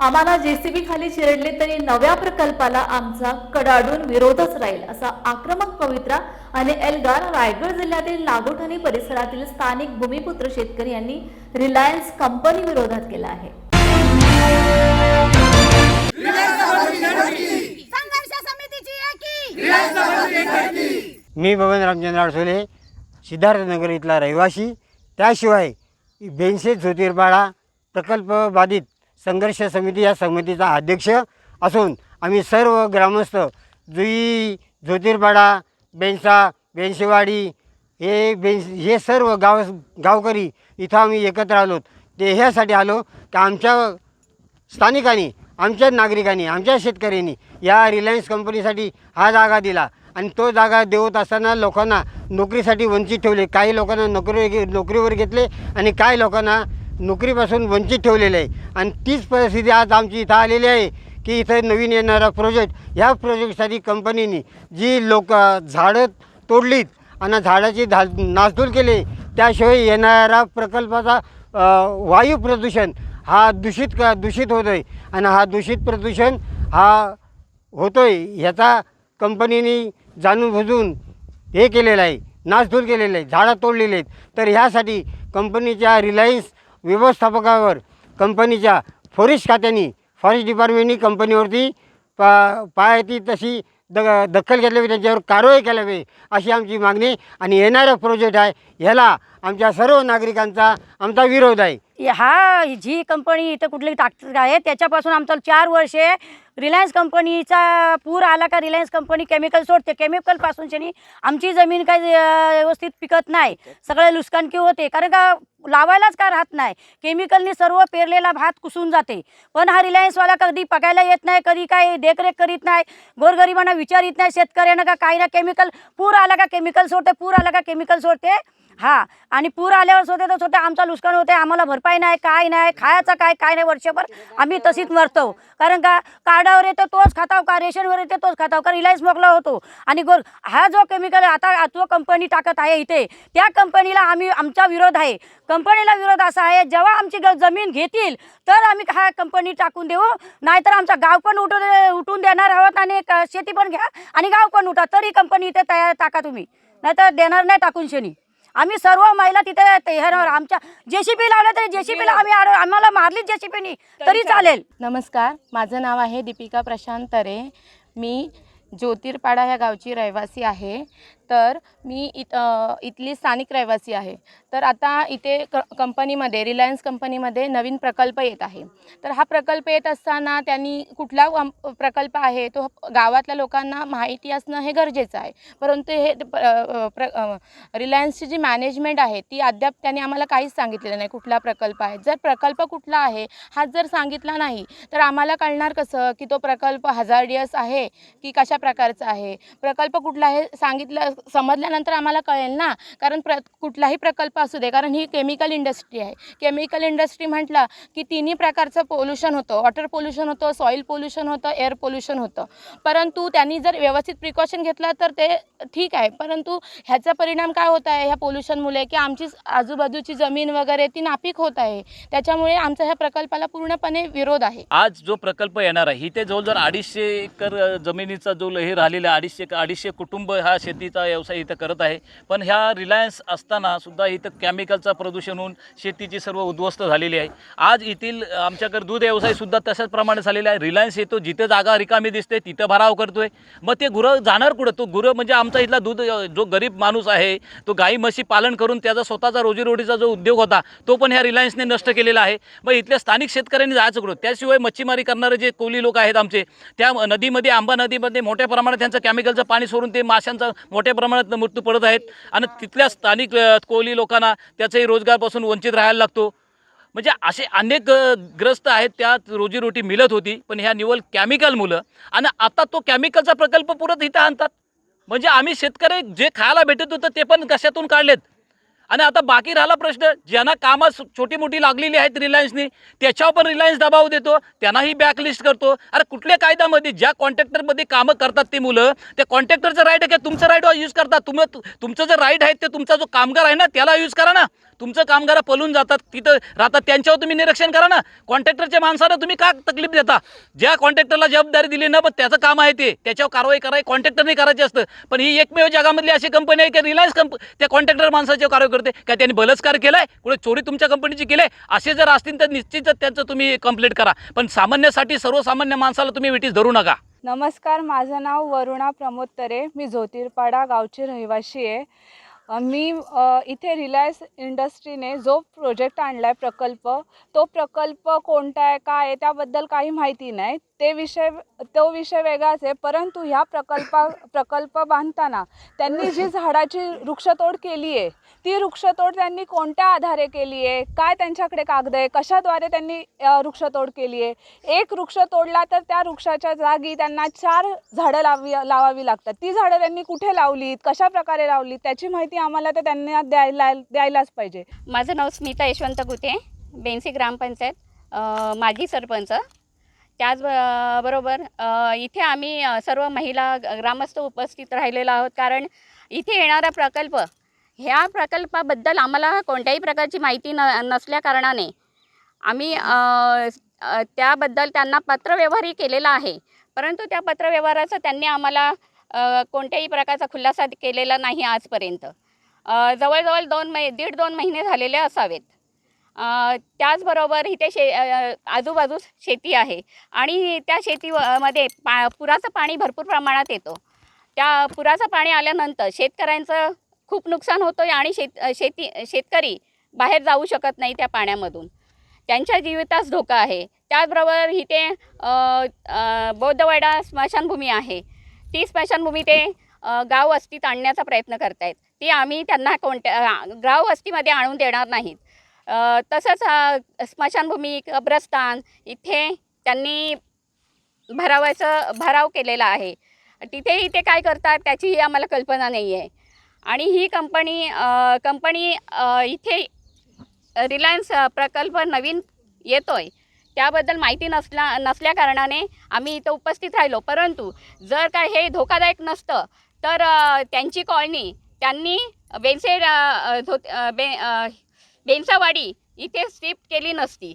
आम्हाला जेसीबी खाली चिरडले तरी नव्या प्रकल्पाला आमचा कडाडून विरोधच राहील असा आक्रमक पवित्रा आणि एल्गार रायगड जिल्ह्यातील नागोठणी परिसरातील स्थानिक भूमिपुत्र शेतकरी यांनी रिलायन्स कंपनी विरोधात केला आहे. संघर्ष समितीची एकी. मी बबन रामचंद्र अडसोले सिद्धार्थनगर इथला रहिवासी. त्याशिवाय बेनशे ज्योतिर्बाळा प्रकल्प बाधित संघर्ष समिती या समितीचा अध्यक्ष असून आम्ही सर्व ग्रामस्थ जुई ज्योतिर्बाडा बेंसा बेंशेवाडी हे बेंस हे सर्व गाव गावकरी इथं आम्ही एकत्र आलो ते ह्यासाठी आलो की आमच्या स्थानिकांनी आमच्या नागरिकांनी आमच्या शेतकऱ्यांनी या रिलायन्स कंपनीसाठी हा जागा दिला आणि तो जागा देवत असताना लोकांना नोकरीसाठी वंचित ठेवले. काही लोकांना नोकरी नोकरीवर घेतले आणि काही लोकांना नोकरीपासून वंचित ठेवलेलं आहे. आणि तीच परिस्थिती आज आमची इथं आलेली आहे की इथं नवीन येणारा प्रोजेक्ट ह्या प्रोजेक्टसाठी कंपनीने जी लोक झाडं तोडलीत आणि झाडाची धा नासधूल केली त्याशिवाय येणारा प्रकल्पाचा वायू प्रदूषण हा दूषित का दूषित होतो आहे आणि हा दूषित प्रदूषण हा होतो आहे ह्याचा कंपनीने जाणून बुजून हे केलेलं आहे नासधूल केलेलं आहे झाडं तोडलेले आहेत. तर ह्यासाठी कंपनीच्या रिलायन्स व्यवस्थापकावर कंपनीच्या फॉरेस्ट खात्याने फॉरेस्ट डिपार्टमेंटनी कंपनीवरती पा पायाती तशी द दखल घेतली त्यांच्यावर कारवाई केल्या पाहिजे अशी आमची मागणी आणि येणारा प्रोजेक्ट आहे. ह्याला आमच्या सर्व नागरिकांचा आमचा विरोध आहे. हा जी कंपनी इथं कुठली टाकत आहे त्याच्यापासून आमचं चार वर्षे रिलायन्स कंपनीचा पूर आला का रिलायन्स कंपनी केमिकल सोडते. केमिकलपासून शनी आमची जमीन काही व्यवस्थित पिकत नाही. सगळे नुकसानकी होते. कारण का लावायलाच का राहत नाही? केमिकलनी सर्व पेरलेला भात कुसून जाते. पण हा रिलायन्सवाला कधी पकायला येत नाही कधी काय देखरेख करीत नाही गोरगरिबांना विचारित नाही शेतकऱ्यांना का काही ना केमिकल पूर आला का केमिकल सोडते पूर आला का केमिकल सोडते? हा आणि पूर आल्यावर स्वतः तर सोडते आमचं नुकसान होते आम्हाला भरपाई नाही काय नाही खायचं काय काय नाही वर्षभर आम्ही तशीच मरतो. कारण का कार्डावर येतो तोच खाताव का रेशनवर येते तोच खाताव का रिलायन्स मोकला होतो. आणि गोर हा जो केमिकल आता जो कंपनी टाकत आहे इथे त्या कंपनीला आम्ही आमचा विरोध आहे. कंपनीला विरोध असा आहे जेव्हा आमची जमीन घेतील तर आम्ही हा कंपनी टाकून देऊ. नाहीतर आमचा गाव पण उठून उठून देणार आहोत आणि क- शेती पण घ्या आणि गाव पण उठा तरी कंपनी इथे तयार टाका तुम्ही. नाहीतर देणार नाही टाकून शनी आम्ही सर्व महिला तिथे तयार आहोत. आमच्या जेसीबी लावल्या तरी जेसीबीला आम्ही आड- आम्हाला मारलीच जेसीबीनी तरी चालेल. नमस्कार माझं नाव आहे दीपिका प्रशांत तरे. मी ज्योतिर्पाडा या गावची रहिवासी आहे. तर मी इत इथली स्थानिक रहिवासी आहे. तर आता इथे क कंपनीमध्ये रिलायन्स कंपनीमध्ये नवीन प्रकल्प येत आहे. तर हा प्रकल्प येत असताना त्यांनी कुठला प्रकल्प आहे तो गावातल्या लोकांना माहिती असणं हे गरजेचं आहे. परंतु हे प्र रिलायन्सची जी मॅनेजमेंट आहे ती अद्याप त्यांनी आम्हाला काहीच सांगितलेलं नाही कुठला प्रकल्प आहे. जर प्रकल्प कुठला आहे हा जर सांगितला नाही तर आम्हाला कळणार कसं की तो प्रकल्प हजार्डियस आहे की कशा प्रकारचा आहे? प्रकल्प कुठला आहे सांगितलं समजल्यानंतर आम्हाला कळेल ना. कारण प्र कुठलाही प्रकल्प असू दे कारण ही केमिकल इंडस्ट्री आहे. केमिकल इंडस्ट्री म्हटलं की तिन्ही प्रकारचं पोल्युशन होतं. वॉटर पोल्युशन होतं सॉईल पोल्युशन होतं एअर पोल्युशन होतं. परंतु त्यांनी जर व्यवस्थित प्रिकॉशन घेतला तर ते ठीक आहे. परंतु ह्याचा परिणाम काय होत आहे? ह्या पोल्युशनमुळे की आमची आजूबाजूची जमीन वगैरे ती नापीक होत आहे. त्याच्यामुळे आमचा ह्या प्रकल्पाला पूर्णपणे विरोध आहे. आज जो प्रकल्प येणार आहे इथे जवळजवळ अडीचशे एकर जमिनीचा जो हे राहिलेला अडीचशे अडीचशे कुटुंब हा शेतीचा व्यवसाय इथं करत आहे. पण ह्या रिलायन्स असताना सुद्धा इथं केमिकलचं प्रदूषण होऊन शेतीची सर्व उद्ध्वस्त झालेली आहे. आज येथील आमच्याकडे दूध व्यवसाय सुद्धा तशाच प्रमाणे झालेला आहे. रिलायन्स येतो जिथे जागा रिकामी दिसते तिथं भराव करतोय. मग ते गुरं जाणार कुठं? तो गुरं म्हणजे आमचा इथला दूध जो गरीब माणूस आहे तो गाई म्हशी पालन करून त्याचा स्वतःचा रोजीरोटीचा जो उद्योग होता तो पण ह्या रिलायन्सने नष्ट केलेला आहे. मग इथल्या स्थानिक शेतकऱ्यांनी जायचं कुठं? त्याशिवाय मच्छीमारी करणारे जे कोली लोक आहेत आमचे त्या नदीमध्ये आंबा नदीमध्ये मोठ्या प्रमाणात त्यांचं केमिकलचं पाणी सोडून ते माशांचा मोठ्या प्रमाणात मृत्यू पडत आहेत आणि तिथल्या स्थानिक अ, कोली लोकांना त्याचाही रोजगारपासून वंचित राहायला लागतो. म्हणजे असे अनेक ग्रस्त आहेत त्यात रोजीरोटी मिळत होती पण ह्या निवल केमिकल मुलं आणि आता तो केमिकलचा प्रकल्प पुरत इथं आणतात. म्हणजे आम्ही शेतकरी जे खायला भेटत होतं ते पण कशातून काढलेत? आणि आता बाकी राहिला प्रश्न ज्यांना कामं छोटी मोठी लागलेली आहेत रिलायन्सनी त्याच्यावर पण रिलायन्स दबाव देतो त्यांनाही बॅकलिस्ट करतो. अरे कुठल्या कायद्यामध्ये ज्या कॉन्ट्रॅक्टरमध्ये कामं करतात ते मुलं त्या कॉन्ट्रॅक्टरचं राईट आहे का? तुमचं राईट यूज करता तुम्ही तुमचं जे राईट आहे ते तुमचा जो कामगार आहे ना त्याला यूज करा ना. तुमचं कामगार पळून जातात तिथं राहतात त्यांच्यावर तुम्ही निरीक्षण करा ना. कॉन्ट्रॅक्टरच्या माणसाला तुम्ही का तकलीफ देता? ज्या कॉन्ट्रॅक्टरला जबाबदारी दिली ना पण त्याचं काम आहे ते. त्याच्यावर कारवाई करावी कॉन्ट्रॅक्टरने करायची असतं. पण ही एकमेव जगामधली अशी कंपनी आहे की रिलायन्स कंप त्या कॉन्ट्रॅक्टर माणसाच्या कारवाई करते. का त्यांनी बलात्कार केलाय? कुठे चोरी तुमच्या कंपनीची केली असे जर असतील तर निश्चितच त्यांचं तुम्ही कंप्लेंट करा. पण सामान्यासाठी सर्वसामान्य माणसाला तुम्ही विटीस धरू नका. नमस्कार माझं नाव वरुणा प्रमोद तरे. मी ज्योतिर्पाडा गावची रहिवाशी आहे. मी इथे रिलायन्स इंडस्ट्रीने जो प्रोजेक्ट आणला आहे प्रकल्प तो प्रकल्प कोणता आहे काय आहे त्याबद्दल काही माहिती नाही. ते विषय तो विषय वेगळाच आहे. परंतु ह्या प्रकल्पा प्रकल्प बांधताना त्यांनी जी झाडाची वृक्षतोड केली आहे ती वृक्षतोड त्यांनी कोणत्या आधारे केली आहे? काय त्यांच्याकडे कागद आहे? कशाद्वारे त्यांनी वृक्षतोड केली आहे? एक वृक्ष तोडला तर त्या वृक्षाच्या जागी त्यांना चार झाडं लावी लावावी लागतात. ती झाडं त्यांनी कुठे लावलीत? कशा प्रकारे लावलीत? त्याची माहिती आम्हाला तर त्यांना द्यायला द्यायलाच पाहिजे. माझं नाव स्मिता यशवंत गुते बेन्सी ग्रामपंचायत माजी सरपंच. त्याच बरोबर इथे आम्ही सर्व महिला ग्रामस्थ उपस्थित राहिलेलो आहोत. कारण इथे येणारा प्रकल्प ह्या प्रकल्पाबद्दल आम्हाला कोणत्याही प्रकारची माहिती न नसल्याकारणाने आम्ही त्याबद्दल त्यांना पत्रव्यवहारही केलेला आहे. परंतु त्या पत्रव्यवहाराचा त्यांनी आम्हाला कोणत्याही प्रकारचा खुलासा केलेला नाही आजपर्यंत. जवळजवळ दोन मै दीड दोन महिने झालेले असावेत. त्याचबरोबर इथे शे आजूबाजूस शेती आहे. आणि त्या शेती मध्ये पा पुराचं पाणी भरपूर प्रमाणात येतो. त्या पुराचं पाणी आल्यानंतर शेतकऱ्यांचं खूप नुकसान होतं आहे आणि शेत शेती शेतकरी बाहेर जाऊ शकत नाही त्या पाण्यामधून. त्यांच्या जीवितास धोका आहे. त्याचबरोबर इथे बौद्धवाडा स्मशानभूमी आहे. ती स्मशानभूमी ते गाव वस्तीत आणण्याचा प्रयत्न करतायत. ती आम्ही त्यांना कोणत्या गाव वस्तीमध्ये आणून देणार नाहीत. तसंच स्मशानभूमी कब्रस्तान इथे त्यांनी भरावायचं भराव केलेला आहे. तिथे इथे काय करतात त्याचीही आम्हाला कल्पना नाही आहे आणि ही कंपनी कंपनी इथे रिलायन्स प्रकल्प नवीन येतो आहे त्याबद्दल माहिती नसल्या नसल्या कारणाने आम्ही इथं उपस्थित राहिलो. परंतु जर काय हे धोकादायक नसतं तर त्यांची कॉलनी त्यांनी वेलसेड धो बे अ, इथे शिफ्ट केली नसती.